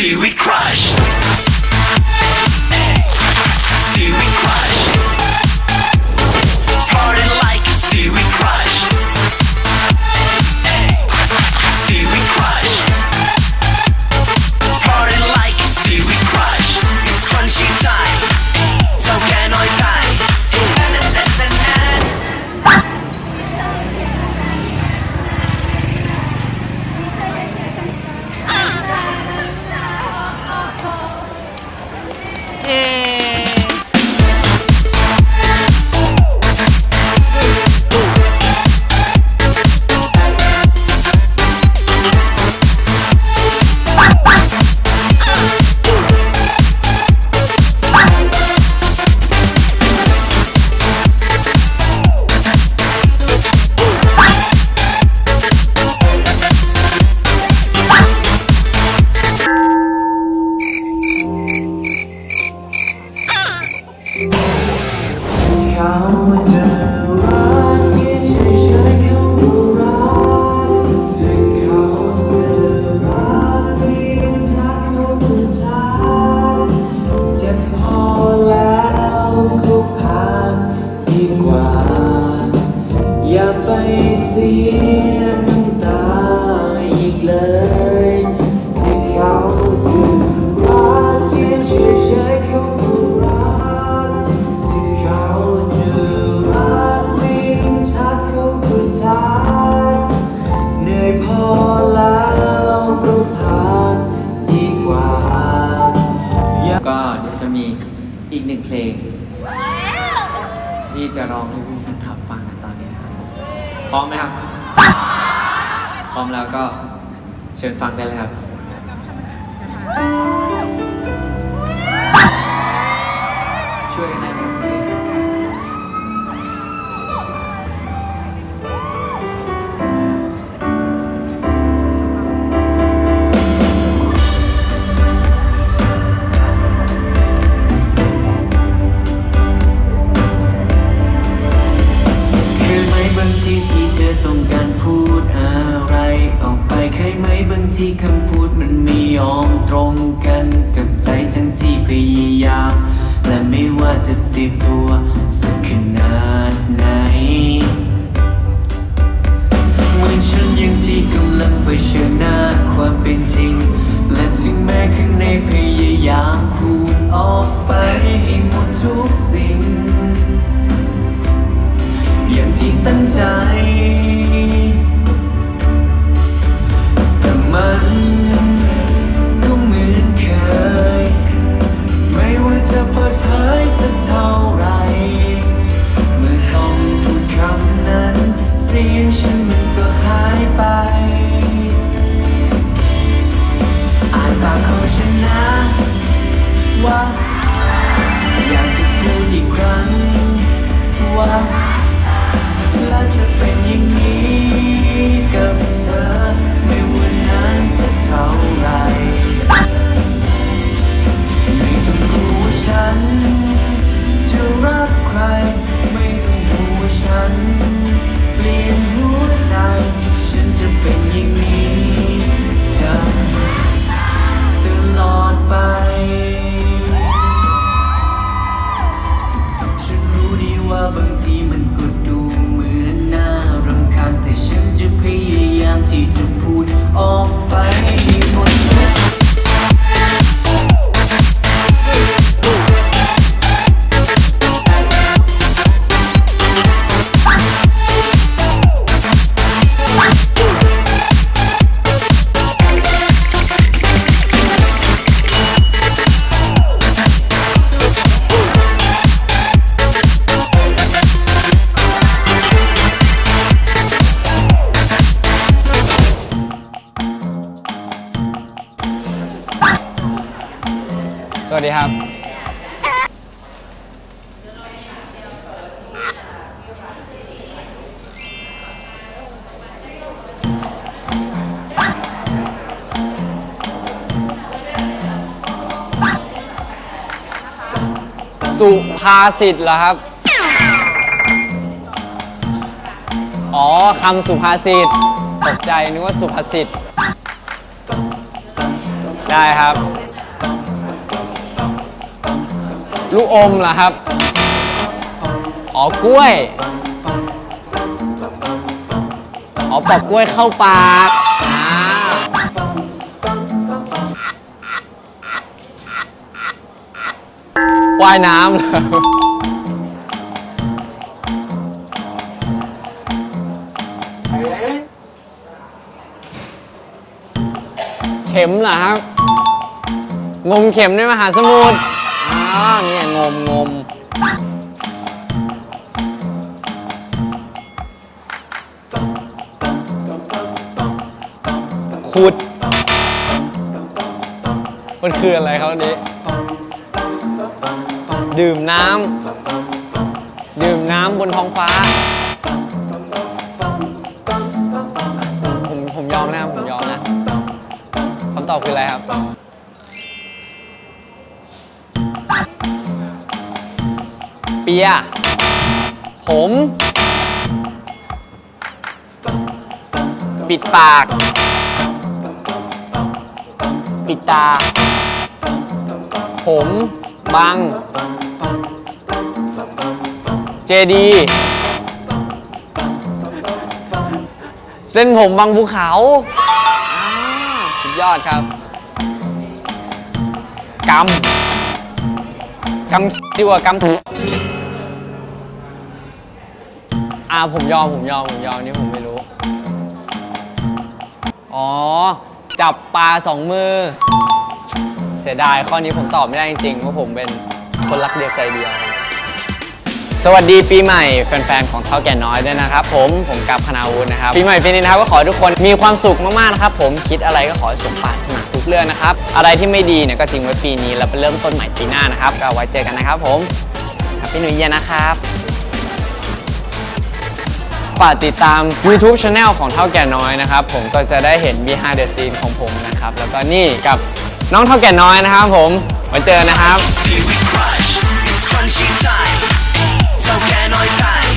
Seaweed crush. อแล้วก็พักดีกว่าอย่าไปเสียน้ำตาอีกเลยที่เขาจะรักเพียงเฉย ก็เดี๋ยวจะมีอีกหนึ่งเพลง ที่จะร้องให้พี่แฟนคลับฟังกันตอนนี้นะครับพร้อมไหมครับ พร้อมแล้วก็เชิญฟังได้เลยครับ ทีคำพูดมันไม่ยอมตรงกันกับใจทั้งที่พยายาม และไม่ว่าจะตีตัวสักขนาดไหนเหมือนฉันยังที่กำลังเผชิญหน้าความเป็นจริง และถึงแม้ข้างในพยายามพูดออกไปให้หมดทุกสิ่ง อย่างที่ตั้งใจ วัสดีครับ สุภาษิตเหรอครับ อ๋อคำสุภาษิตตกใจนึกว่าสุภาษิตได้ครับ ลูกอมเหรอครับ อ๋อกล้วย อ๋อปอกกล้วยเข้าปากอ่าว่ายน้ำเหรอเข็มเหรอครับ งมเข็มในมหาสมุทร เนี่ยงมงมขุด มันคืออะไรครับอันนี้ ดื่มน้ำดื่มน้ำบนท้องฟ้า ผมผมยอมนะผมยอมนะคำตอบคืออะไรครับ ปีย ผม ปิดปาก ปิดตา ผม บัง เจดี เส้นผมบังภูเขาอ่าสุดยอดครับกำกำดีกว่ากำ อ่าผมยอมผมยอมผมยอมนี่ผมไม่รู้ อ๋อ จับปลาสองมือ เสียดายข้อนี้ผมตอบไม่ได้จริงๆเพราะผมเป็นคนรักเดียวใจเดียว สวัสดีปีใหม่แฟนๆของเท่าแก่น้อยด้วยนะครับ ผมผมกับคณาวุฒินะครับปีใหม่ปีนี้นะครับก็ขอให้ทุกคนมีความสุขมากๆนะครับ ผมคิดอะไรก็ขอให้สมปรารถนาทุกเรื่องนะครับ อะไรที่ไม่ดีเนี่ยก็ทิ้งไว้ปีนี้แล้วไปเริ่มต้นใหม่ปีหน้านะครับก็ไว้เจอกันนะครับ ผมพี่หนุ่ยเยียนะครับ ฝากติดตาม YouTube Channel ของเท่าแก่น้อยนะครับ ผมก็จะได้เห็น behind the scene ของผมนะครับ แล้วก็นี่กับน้องเท่าแก่น้อยนะครับ ผมไว้เจอนะครับ See we crush, it's crunchy time. So can I time?